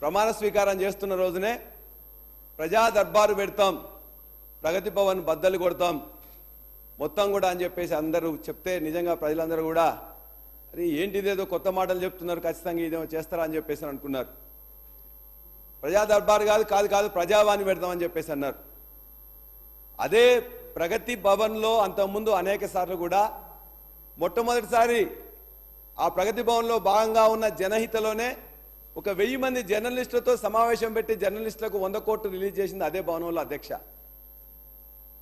ప్రమాణ స్వీకారం చేస్తున్న రోజునే ప్రజా దర్బారు పెడతాం ప్రగతి భవన్ బద్దలు కొడతాం. మొత్తం కూడా అని చెప్పేసి అందరూ చెప్తే నిజంగా ప్రజలందరూ కూడా అది ఏంటిదేదో కొత్త మాటలు చెప్తున్నారు ఖచ్చితంగా ఇదేమో చేస్తారా? అని చెప్పేసి అనుకున్నారు. ప్రజా దర్బారు కాదు కాదు కాదు ప్రజావాణి పెడతామని చెప్పేసి అన్నారు. అదే ప్రగతి భవన్లో అంతకుముందు అనేక సార్లు కూడా మొట్టమొదటిసారి ఆ ప్రగతి భవన్లో భాగంగా ఉన్న జనహితలోనే ఒక వెయ్యి మంది జర్నలిస్టులతో సమావేశం పెట్టి జర్నలిస్టులకు వంద కోట్లు రిలీజ్ చేసింది అదే భవనంలో అధ్యక్ష.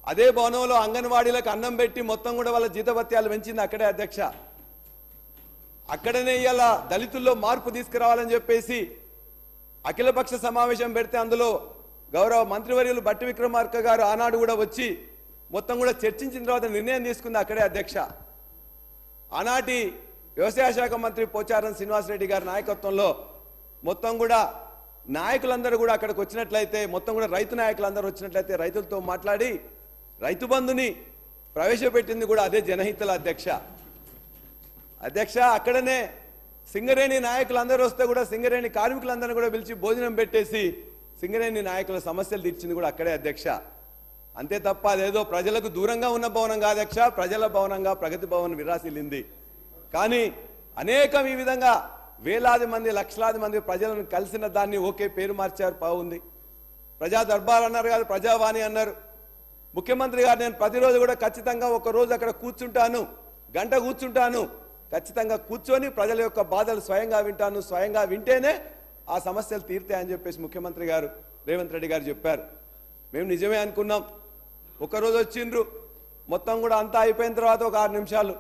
అదే భవనంలో అంగన్వాడీలకు అన్నం పెట్టి మొత్తం కూడా వాళ్ళ జీతభత్యాలు పెంచింది అక్కడే అధ్యక్ష. అక్కడనే ఇలా దళితుల్లో మార్పు తీసుకురావాలని చెప్పేసి అఖిలపక్ష సమావేశం పెడితే అందులో గౌరవ మంత్రివర్యులు బట్టి విక్రమార్క గారు ఆనాడు కూడా వచ్చి మొత్తం కూడా చర్చించిన తర్వాత నిర్ణయం తీసుకుంది అక్కడే అధ్యక్ష. ఆనాటి వ్యవసాయ శాఖ మంత్రి పోచారం శ్రీనివాసరెడ్డి గారి నాయకత్వంలో మొత్తం కూడా నాయకులందరూ కూడా అక్కడికి వచ్చినట్లయితే మొత్తం కూడా రైతు నాయకులందరూ వచ్చినట్లయితే రైతులతో మాట్లాడి రైతు బంధుని ప్రవేశపెట్టింది కూడా అదే జనహితుల అధ్యక్ష. అధ్యక్ష అక్కడనే సింగరేణి నాయకులందరూ వస్తే కూడా సింగరేణి కార్మికులందరూ కూడా పిలిచి భోజనం పెట్టేసి సింగరేణి నాయకుల సమస్యలు తీర్చింది కూడా అక్కడే అధ్యక్ష. అంతే తప్ప అదేదో ప్రజలకు దూరంగా ఉన్న భవనం అధ్యక్ష ప్రజల భవనంగా ప్రగతి భవన్ విరాసిల్లింది. కానీ అనేకం ఈ విధంగా వేలాది మంది లక్షలాది మంది ప్రజలను కలిసిన దాన్ని ఓకే పేరు మార్చారు బాగుంది ప్రజా దర్బార్ అన్నారు కాదు ప్రజావాణి అన్నారు. ముఖ్యమంత్రి గారు నేను ప్రతిరోజు కూడా ఖచ్చితంగా ఒక రోజు అక్కడ కూర్చుంటాను గంట కూర్చుంటాను. ఖచ్చితంగా కూర్చొని ప్రజల యొక్క బాధలు స్వయంగా వింటాను. స్వయంగా వింటేనే ఆ సమస్యలు తీరుతాయని చెప్పేసి ముఖ్యమంత్రి గారు రేవంత్ రెడ్డి గారు చెప్పారు. మేము నిజమే అనుకున్నాం. ఒకరోజు వచ్చిండ్రు. మొత్తం కూడా అంతా అయిపోయిన తర్వాత ఒక ఆరు నిమిషాలు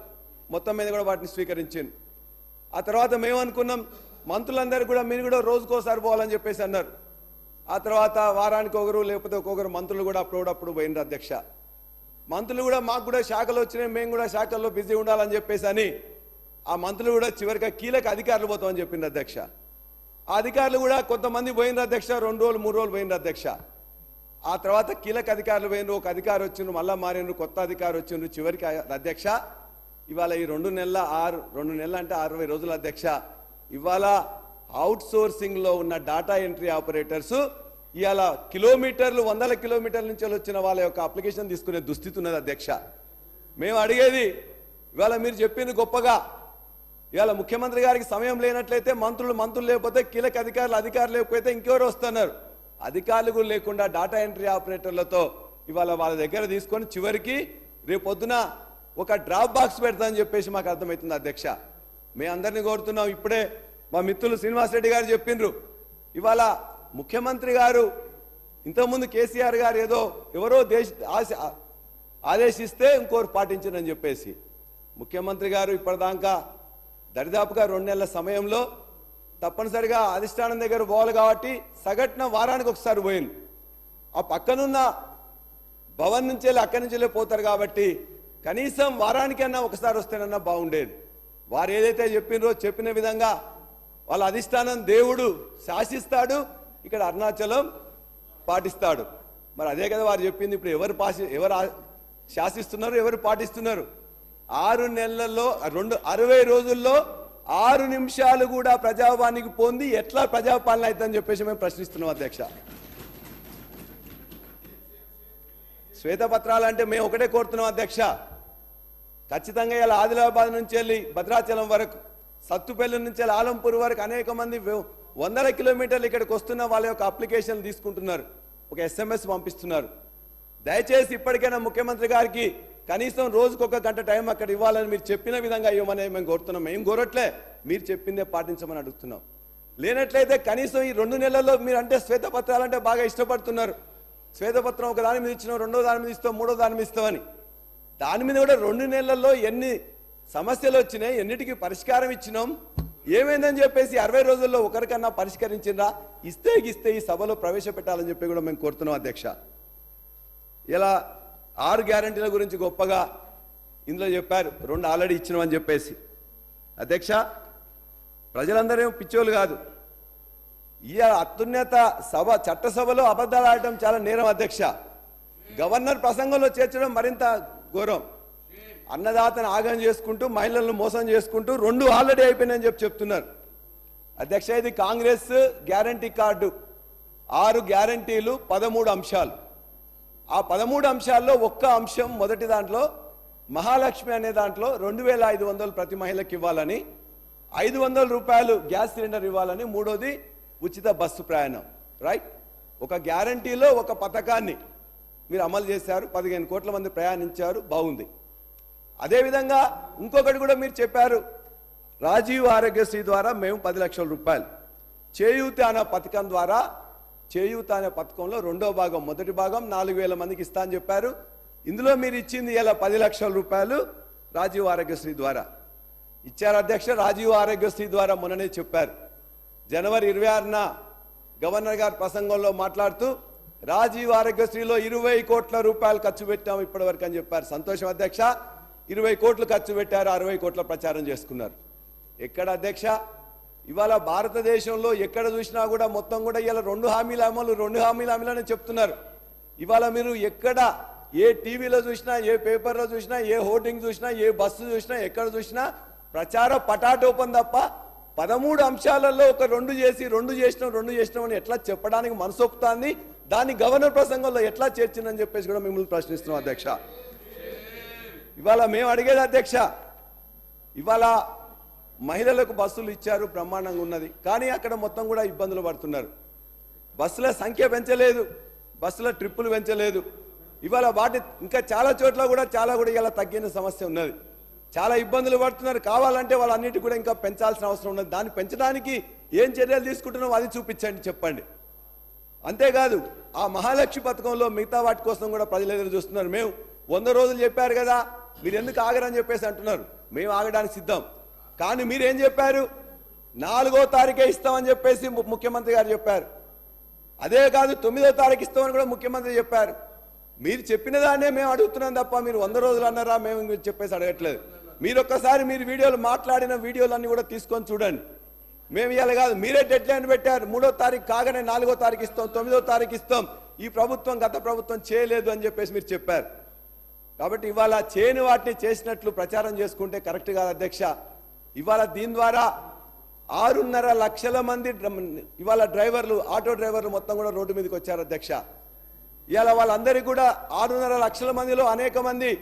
మొత్తం మీద కూడా వాటిని స్వీకరించింది ఆ తర్వాత మేము అనుకున్నాం మంత్రులందరూ కూడా మీరు కూడా రోజుకోసారి పోవాలని చెప్పేసి అన్నారు. ఆ తర్వాత వారానికి ఒకరు లేకపోతే ఒక్కొక్కరు మంత్రులు కూడా అప్పుడప్పుడు పోయినారు అధ్యక్ష. మంత్రులు కూడా మాకు కూడా శాఖలు వచ్చినాయి మేము కూడా శాఖల్లో బిజీ ఉండాలని చెప్పేసి అని ఆ మంత్రులు కూడా చివరిగా కీలక అధికారులు పోతామని చెప్పింది అధ్యక్ష. ఆ అధికారులు కూడా కొంతమంది పోయినరు అధ్యక్ష రెండు రోజులు మూడు రోజులు పోయినరు అధ్యక్ష. ఆ తర్వాత కీలక అధికారులు పోయినరు ఒక అధికారు వచ్చిండ్రు మళ్ళా మారిండ్రు కొత్త అధికారు వచ్చిండ్రు చివరికి అధ్యక్ష. ఇవాళ ఈ రెండు నెలల ఆరు రెండు నెలలు అంటే అరవై రోజుల అధ్యక్ష. ఇవాళ అవుట్సోర్సింగ్లో ఉన్న డాటా ఎంట్రీ ఆపరేటర్స్ ఇవాళ కిలోమీటర్లు వందల కిలోమీటర్ల నుంచి వచ్చిన వాళ్ళ యొక్క అప్లికేషన్ తీసుకునే దుస్థితి ఉన్నది అధ్యక్ష. మేము అడిగేది ఇవాళ మీరు చెప్పింది గొప్పగా. ఇవాళ ముఖ్యమంత్రి గారికి సమయం లేనట్లయితే మంత్రులు మంత్రులు లేకపోతే కీలక అధికారులు అధికారులు లేకపోతే ఇంకెవరు వస్తున్నారు? అధికారులు కూడా లేకుండా డాటా ఎంట్రీ ఆపరేటర్లతో ఇవాళ వాళ్ళ దగ్గర తీసుకొని చివరికి రేపు పొద్దున ఒక డ్రాప్ బాక్స్ పెడతామని చెప్పేసి మాకు అర్థమవుతుంది అధ్యక్ష. మేము అందరినీ కోరుతున్నాం. ఇప్పుడే మా మిత్రులు శ్రీనివాసరెడ్డి గారు చెప్పిండ్రు. ఇవాళ ముఖ్యమంత్రి గారు ఇంతకుముందు కేసీఆర్ గారు ఏదో ఎవరో దేశ ఆశ- ఆదేశిస్తే ఇంకోరు పాటించనని చెప్పేసి. ముఖ్యమంత్రి గారు ఇప్పటిదాకా దరిదాపుగా రెండు నెలల సమయంలో తప్పనిసరిగా అధిష్టానం దగ్గర పోవాలి కాబట్టి సగటున వారానికి ఒకసారి పోయింది. ఆ పక్కనున్న భవన్ నుంచి వెళ్ళి అక్కడి నుంచి వెళ్ళి పోతారు కాబట్టి కనీసం వారానికన్నా ఒకసారి వస్తేనన్నా బాగుండేది. వారు ఏదైతే చెప్పినరో చెప్పిన విధంగా వాళ్ళ అధిష్టానం దేవుడు శాసిస్తాడు ఇక్కడ అరుణాచలం పాటిస్తాడు. మరి అదే కదా వారు చెప్పింది ఇప్పుడు ఎవరు పాసి ఎవరు శాసిస్తున్నారు ఎవరు పాటిస్తున్నారు? ఆరు నెలల్లో రెండు అరవై రోజుల్లో ఆరు నిమిషాలు కూడా ప్రజావానికి పొంది ఎట్లా ప్రజాపాలన అవుతుందని చెప్పేసి మేము ప్రశ్నిస్తున్నాం అధ్యక్ష. శ్వేతపత్రాలు అంటే మేము ఒకటే కోరుతున్నాం అధ్యక్ష. ఖచ్చితంగా ఇలా ఆదిలాబాద్ నుంచి వెళ్ళి భద్రాచలం వరకు సత్తుపల్లి నుంచి వెళ్ళి ఆలంపూర్ వరకు అనేక మంది వందల కిలోమీటర్లు ఇక్కడికి వస్తున్న వాళ్ళ యొక్క అప్లికేషన్ తీసుకుంటున్నారు. ఒక ఎస్ఎంఎస్ పంపిస్తున్నారు. దయచేసి ఇప్పటికైనా ముఖ్యమంత్రి గారికి కనీసం రోజుకు ఒక గంట టైం అక్కడ ఇవ్వాలని మీరు చెప్పిన విధంగా ఇవ్వమని మేము కోరుతున్నాం. మేము కోరట్లే మీరు చెప్పిందే పాటించమని అడుగుతున్నాం. లేనట్లయితే కనీసం ఈ రెండు నెలల్లో మీరు అంటే శ్వేతపత్రాలు అంటే బాగా ఇష్టపడుతున్నారు. శ్వేతపత్రం ఒక దాని మీద ఇచ్చినాం రెండో దాని మీద ఇస్తాం మూడో దాని మీద ఇస్తామని దాని మీద కూడా రెండు నెలల్లో ఎన్ని సమస్యలు వచ్చినాయి ఎన్నిటికీ పరిష్కారం ఇచ్చినాం ఏమైందని చెప్పేసి అరవై రోజుల్లో ఒకరికన్నా పరిష్కరించిందా ఇస్తే ఇస్తే ఈ సభలో ప్రవేశపెట్టాలని చెప్పి కూడా మేము కోరుతున్నాం అధ్యక్ష. ఇలా ఆరు గ్యారంటీల గురించి గొప్పగా ఇందులో చెప్పారు రెండు ఆల్రెడీ ఇచ్చినామని చెప్పేసి. అధ్యక్ష ప్రజలందరూ పిచ్చోళ్ళు కాదు. ఈ అత్యున్నత సభ చట్టసభలో అబద్ధాలు ఆడటం చాలా నేరం అధ్యక్ష. గవర్నర్ ప్రసంగంలో చేర్చడం మరింత ఘోరం. అన్నదాతను ఆగం చేసుకుంటూ మహిళలను మోసం చేసుకుంటూ రెండు ఆల్రెడీ అయిపోయినాయని చెప్పి చెప్తున్నారు. అధ్యక్ష ఇది కాంగ్రెస్ గ్యారంటీ కార్డు. ఆరు గ్యారంటీలు పదమూడు అంశాలు. ఆ పదమూడు అంశాల్లో ఒక్క అంశం మొదటి దాంట్లో మహాలక్ష్మి అనే దాంట్లో రెండు వేల ఐదు వందలు ప్రతి మహిళకి ఇవ్వాలని ఐదు వందల రూపాయలు గ్యాస్ సిలిండర్ ఇవ్వాలని మూడోది ఉచిత బస్సు ప్రయాణం. రైట్? ఒక గ్యారంటీలో ఒక పథకాన్ని మీరు అమలు చేశారు పదిహేను కోట్ల మంది ప్రయాణించారు బాగుంది. అదేవిధంగా ఇంకొకటి కూడా మీరు చెప్పారు రాజీవ్ ఆరోగ్యశ్రీ ద్వారా మేము పది లక్షల రూపాయలు. చేయూత అనే పథకం ద్వారా చేయూత అనే పథకంలో రెండో భాగం మొదటి భాగం నాలుగు వేల మందికి ఇస్తా అని చెప్పారు. ఇందులో మీరు ఇచ్చింది ఇలా పది లక్షల రూపాయలు రాజీవ్ ఆరోగ్యశ్రీ ద్వారా. ఇచ్చారు అధ్యక్ష రాజీవ్ ఆరోగ్యశ్రీ ద్వారా మొన్ననే చెప్పారు. జనవరి ఇరవై ఆరున గవర్నర్ గారి ప్రసంగంలో మాట్లాడుతూ రాజీవ్ ఆరోగ్యశ్రీలో ఇరవై కోట్ల రూపాయలు ఖర్చు పెట్టాం ఇప్పటివరకు అని చెప్పారు. సంతోషం అధ్యక్ష. ఇరవై కోట్లు ఖర్చు పెట్టారు అరవై కోట్ల ప్రచారం చేసుకున్నారు. ఎక్కడ అధ్యక్ష? ఇవాళ భారతదేశంలో ఎక్కడ చూసినా కూడా మొత్తం కూడా ఇలా రెండు హామీల అమలు రెండు హామీల అమలు చెప్తున్నారు. ఇవాళ మీరు ఎక్కడ ఏ టీవీలో చూసినా ఏ పేపర్లో చూసినా ఏ హోర్డింగ్ చూసినా ఏ బస్సు చూసినా ఎక్కడ చూసినా ప్రచార పటాటోపం తప్ప పదమూడు అంశాలలో ఒక రెండు చేసి రెండు చేసినాం రెండు చేసినాం అని ఎట్లా చెప్పడానికి మనసొక్కుతాంది దాన్ని గవర్నర్ ప్రసంగంలో ఎట్లా చేర్చిందని చెప్పేసి కూడా మిమ్మల్ని ప్రశ్నిస్తున్నాం అధ్యక్ష. ఇవాళ మేము అడిగేది అధ్యక్ష ఇవాళ మహిళలకు బస్సులు ఇచ్చారు బ్రహ్మాండంగా ఉన్నది. కానీ అక్కడ మొత్తం కూడా ఇబ్బందులు పడుతున్నారు. బస్సుల సంఖ్య పెంచలేదు బస్సుల ట్రిప్పులు పెంచలేదు. ఇవాళ వాటి ఇంకా చాలా చోట్ల కూడా చాలా కూడా ఇలా తగ్గిన సమస్య ఉన్నది. చాలా ఇబ్బందులు పడుతున్నారు. కావాలంటే వాళ్ళన్నిటి కూడా ఇంకా పెంచాల్సిన అవసరం ఉన్నది. దాన్ని పెంచడానికి ఏం చర్యలు తీసుకుంటున్నాం అది చూపించండి చెప్పండి. అంతేకాదు ఆ మహాలక్ష్మి పథకంలో మిగతా వాటి కోసం కూడా ప్రజలు ఎదురు చూస్తున్నారు. మేము వంద రోజులు చెప్పారు కదా మీరు ఎందుకు ఆగరని చెప్పేసి అంటున్నారు. మేము ఆగడానికి సిద్ధం. కానీ మీరేం చెప్పారు? నాలుగో తారీఖే ఇస్తామని చెప్పేసి ముఖ్యమంత్రి గారు చెప్పారు. అదే కాదు తొమ్మిదో తారీఖు ఇస్తామని కూడా ముఖ్యమంత్రి చెప్పారు. మీరు చెప్పిన దాన్నే మేము అడుగుతున్నాం తప్ప మీరు వంద రోజులు అన్నారా? మేము చెప్పేసి అడగట్లేదు. మీరు ఒక్కసారి మీరు వీడియోలు మాట్లాడిన వీడియోలన్నీ కూడా తీసుకొని చూడండి. మేము ఇవ్వాలి కాదు మీరే డెడ్ లైన్ పెట్టారు. మూడో తారీఖు కాగానే నాలుగో తారీఖు ఇస్తాం తొమ్మిదో తారీఖు ఇస్తాం. ఈ ప్రభుత్వం గత ప్రభుత్వం చేయలేదు అని చెప్పేసి మీరు చెప్పారు. కాబట్టి ఇవాళ చేయని వాటిని చేసినట్లు ప్రచారం చేసుకుంటే కరెక్ట్ కాదు అధ్యక్ష. ఇవాళ దీని ద్వారా ఆరున్నర లక్షల మంది ఇవాళ డ్రైవర్లు ఆటో డ్రైవర్లు మొత్తం కూడా రోడ్డు మీదకి వచ్చారు అధ్యక్ష. ఇవాళ వాళ్ళందరికీ కూడా ఆరున్నర లక్షల మందిలో అనేక మంది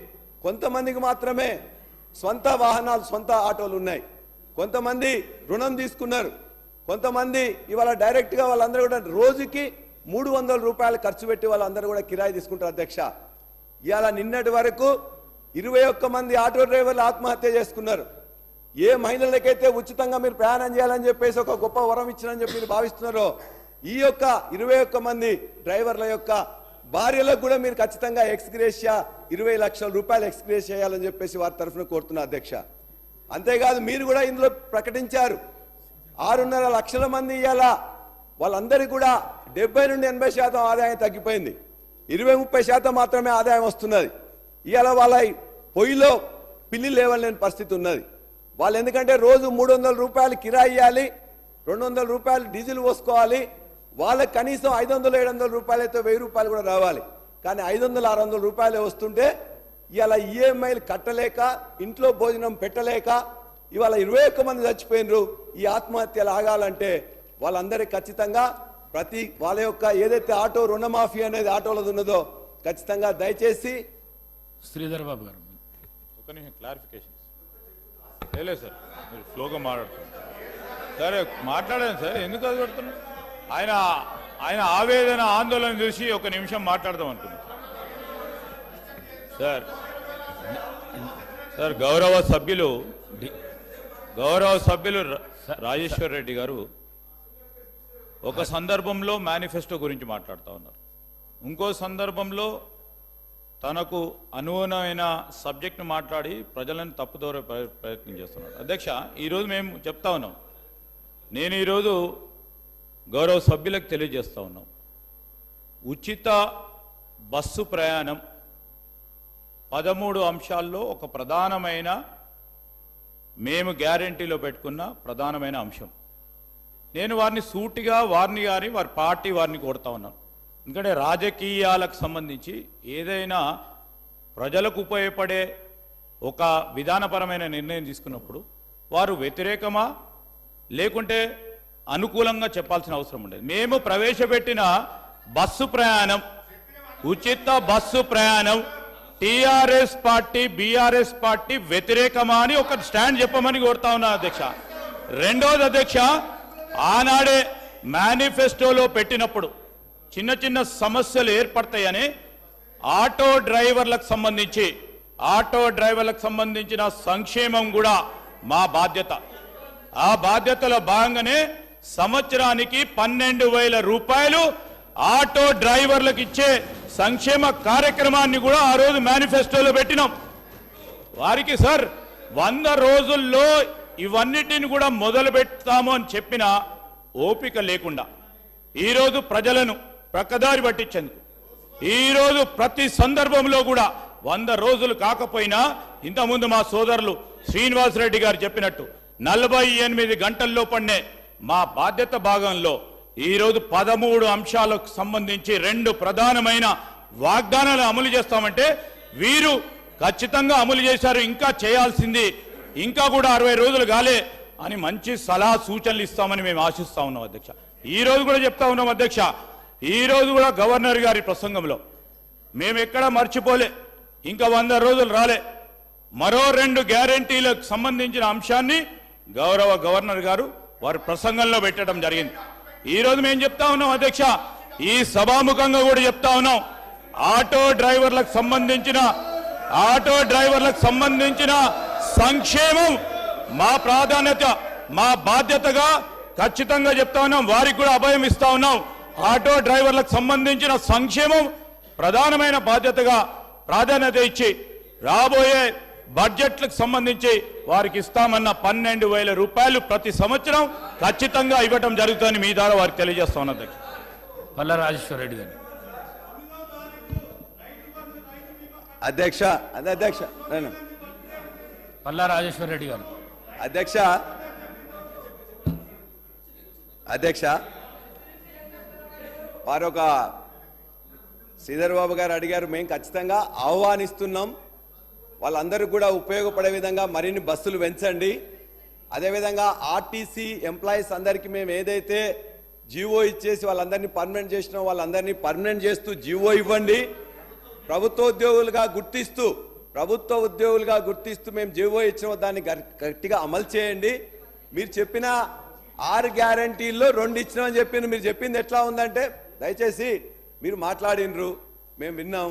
కొంతమందికి మాత్రమే సొంత వాహనాలు సొంత ఆటోలు ఉన్నాయి. కొంతమంది రుణం తీసుకున్నారు. కొంతమంది ఇవాళ డైరెక్ట్గా వాళ్ళందరూ కూడా రోజుకి మూడు వందల రూపాయలు ఖర్చు పెట్టి వాళ్ళందరూ కూడా కిరాయి తీసుకుంటారు అధ్యక్ష. ఇవాళ నిన్నటి వరకు ఇరవై ఒక్క మంది ఆటో డ్రైవర్లు ఆత్మహత్య చేసుకున్నారు. ఏ మహిళలకైతే ఉచితంగా మీరు ప్రయాణం చేయాలని చెప్పేసి ఒక గొప్ప వరం ఇచ్చినని చెప్పి మీరు భావిస్తున్నారో ఈ యొక్క ఇరవై ఒక్క మంది డ్రైవర్ల యొక్క భార్యలకు కూడా మీరు ఖచ్చితంగా ఎక్స్గ్రేషియా ఇరవై లక్షల రూపాయలు ఎక్స్గ్రేస్ చేయాలని చెప్పేసి వారి తరఫున కోరుతున్నా అధ్యక్ష. అంతేకాదు మీరు కూడా ఇందులో ప్రకటించారు. ఆరున్నర లక్షల మంది ఇవ్వాలా వాళ్ళందరికీ కూడా డెబ్బై నుండి ఎనభై శాతం ఆదాయం తగ్గిపోయింది. ఇరవై ముప్పై శాతం మాత్రమే ఆదాయం వస్తున్నది. ఇవాళ వాళ్ళ పొయ్యిలో పిల్లి లేవలేని పరిస్థితి ఉన్నది. వాళ్ళు ఎందుకంటే రోజు మూడు వందల రూపాయలు కిరాయి ఇవ్వాలి రెండు వందల రూపాయలు డీజిల్ పోసుకోవాలి వాళ్ళకి కనీసం ఐదు వందలు ఏడు వందల రూపాయలు అయితే వెయ్యి రూపాయలు కూడా రావాలి. కానీ ఐదు వందలు ఆరు వందల రూపాయలే వస్తుంటే ఇవాళ ఈఎంఐలు కట్టలేక ఇంట్లో భోజనం పెట్టలేక ఇవాళ ఇరవై ఒక్క మంది చచ్చిపోయినరు. ఈ ఆత్మహత్యలు ఆగాలంటే వాళ్ళందరికీ ఖచ్చితంగా ప్రతి వాళ్ళ యొక్క ఏదైతే ఆటో రుణమాఫీ అనేది ఆటోలది ఉన్నదో ఖచ్చితంగా దయచేసి శ్రీధర్ బాబు గారు. ఒక నిమిషం క్లారిఫికేషన్ లేదు సార్ మీరు ఫ్లోగా మాట్లాడుతున్నారు. సరే మాట్లాడాను సార్ ఎందుకు అది పెడుతున్నారు? ఆయన ఆయన ఆవేదన ఆందోళన చూసి ఒక నిమిషం మాట్లాడదాం అనుకున్నాను సార్ సార్ గౌరవ సభ్యులు గౌరవ సభ్యులు రాజేశ్వర్ రెడ్డి గారు ఒక సందర్భంలో మేనిఫెస్టో గురించి మాట్లాడుతూ ఉన్నారు. ఇంకో సందర్భంలో తనకు అనుగుణమైన సబ్జెక్ట్ను మాట్లాడి ప్రజలను తప్పుదోరే ప్రయత్నం చేస్తున్నాడు అధ్యక్ష ఈరోజు మేము చెప్తా ఉన్నాం. నేను ఈరోజు గౌరవ సభ్యులకు తెలియజేస్తూ ఉన్నాం. ఉచిత బస్సు ప్రయాణం పదమూడు అంశాల్లో ఒక ప్రధానమైన మేము గ్యారంటీలో పెట్టుకున్న ప్రధానమైన అంశం. నేను వారిని సూటిగా వారిని గారి వారి పార్టీ వారిని కోరుతా ఉన్నాను. ఎందుకంటే రాజకీయాలకు సంబంధించి ఏదైనా ప్రజలకు ఉపయోగపడే ఒక విధానపరమైన నిర్ణయం తీసుకున్నప్పుడు వారు వ్యతిరేకమా లేకుంటే అనుకూలంగా చెప్పాల్సిన అవసరం ఉండేది. మేము ప్రవేశపెట్టిన బస్సు ప్రయాణం ఉచిత బస్సు ప్రయాణం టిఆర్ఎస్ పార్టీ బీఆర్ఎస్ పార్టీ వ్యతిరేకమా అని ఒక స్టాండ్ చెప్పమని కోరుతా ఉన్నా అధ్యక్ష. రెండోది అధ్యక్ష ఆనాడే మేనిఫెస్టోలో పెట్టినప్పుడు చిన్న చిన్న సమస్యలు ఏర్పడతాయని ఆటో డ్రైవర్లకు సంబంధించి ఆటో డ్రైవర్లకు సంబంధించిన సంక్షేమం కూడా మా బాధ్యత. ఆ బాధ్యతలో భాగంగానే సంవత్సరానికి పన్నెండు వేల రూపాయలు ఆటో డ్రైవర్లకు ఇచ్చే సంక్షేమ కార్యక్రమాన్ని కూడా ఆ రోజు మేనిఫెస్టోలో పెట్టినాం. వారికి సార్ వంద రోజుల్లో ఇవన్నిటిని కూడా మొదలు పెడతాము అని చెప్పిన ఓపిక లేకుండా ఈరోజు ప్రజలను ప్రక్కదారి పట్టించేందుకు ఈరోజు ప్రతి సందర్భంలో కూడా వంద రోజులు కాకపోయినా ఇంతకుముందు మా సోదరులు శ్రీనివాసరెడ్డి గారు చెప్పినట్టు నలభై ఎనిమిది గంటల్లో పడినే మా బాధ్యత భాగంలో ఈరోజు పదమూడు అంశాలకు సంబంధించి రెండు ప్రధానమైన వాగ్దానాలు అమలు చేస్తామంటే వీరు ఖచ్చితంగా అమలు చేశారు ఇంకా చేయాల్సింది ఇంకా కూడా అరవై రోజులు కాలే అని మంచి సలహా సూచనలు ఇస్తామని మేము ఆశిస్తా ఉన్నాం అధ్యక్ష. ఈ రోజు కూడా చెప్తా ఉన్నాం అధ్యక్ష ఈ రోజు కూడా గవర్నర్ గారి ప్రసంగంలో మేము ఎక్కడా మర్చిపోలే ఇంకా వంద రోజులు రాలే. మరో రెండు గ్యారంటీలకు సంబంధించిన అంశాన్ని గౌరవ గవర్నర్ గారు వారి ప్రసంగంలో పెట్టడం జరిగింది. ఈరోజు మేము చెప్తా ఉన్నాం అధ్యక్ష ఈ సభాముఖంగా కూడా చెప్తా ఉన్నాం. ఆటో డ్రైవర్లకు సంబంధించిన ఆటో డ్రైవర్లకు సంబంధించిన సంక్షేమం మా ప్రాధాన్యత మా బాధ్యతగా ఖచ్చితంగా చెప్తా ఉన్నాం. వారికి కూడా అభయం ఇస్తా ఉన్నాం. ఆటో డ్రైవర్లకు సంబంధించిన సంక్షేమం ప్రధానమైన బాధ్యతగా ప్రాధాన్యత ఇచ్చి రాబోయే బడ్జెట్లకు సంబంధించి వారికి ఇస్తామన్న పన్నెండు వేల రూపాయలు ప్రతి సంవత్సరం ఖచ్చితంగా ఇవ్వటం జరుగుతుందని మీ ద్వారా వారికి తెలియజేస్తా ఉన్నా అధ్యక్ష. పల్లా రాజేశ్వర రెడ్డి గారు. అధ్యక్ష అదే అధ్యక్ష పల్లా రాజేశ్వర రెడ్డి గారు. అధ్యక్ష అధ్యక్ష వారు ఒక శ్రీధర్ బాబు గారు అడిగారు మేము ఖచ్చితంగా ఆహ్వానిస్తున్నాం. వాళ్ళందరికీ కూడా ఉపయోగపడే విధంగా మరిన్ని బస్సులు పెంచండి. అదేవిధంగా ఆర్టీసీ ఎంప్లాయీస్ అందరికీ మేము ఏదైతే జీవో ఇచ్చేసి వాళ్ళందరినీ పర్మనెంట్ చేసిన వాళ్ళందరినీ పర్మనెంట్ చేస్తూ జీవో ఇవ్వండి. ప్రభుత్వ ఉద్యోగులుగా గుర్తిస్తూ ప్రభుత్వ ఉద్యోగులుగా గుర్తిస్తూ మేము జీవో ఇచ్చిన దాన్ని గట్టిగా అమలు చేయండి. మీరు చెప్పిన ఆరు గ్యారంటీల్లో రెండు ఇచ్చినామని చెప్పిన మీరు చెప్పింది ఎట్లా ఉందంటే దయచేసి మీరు మాట్లాడినరు మేము విన్నాం.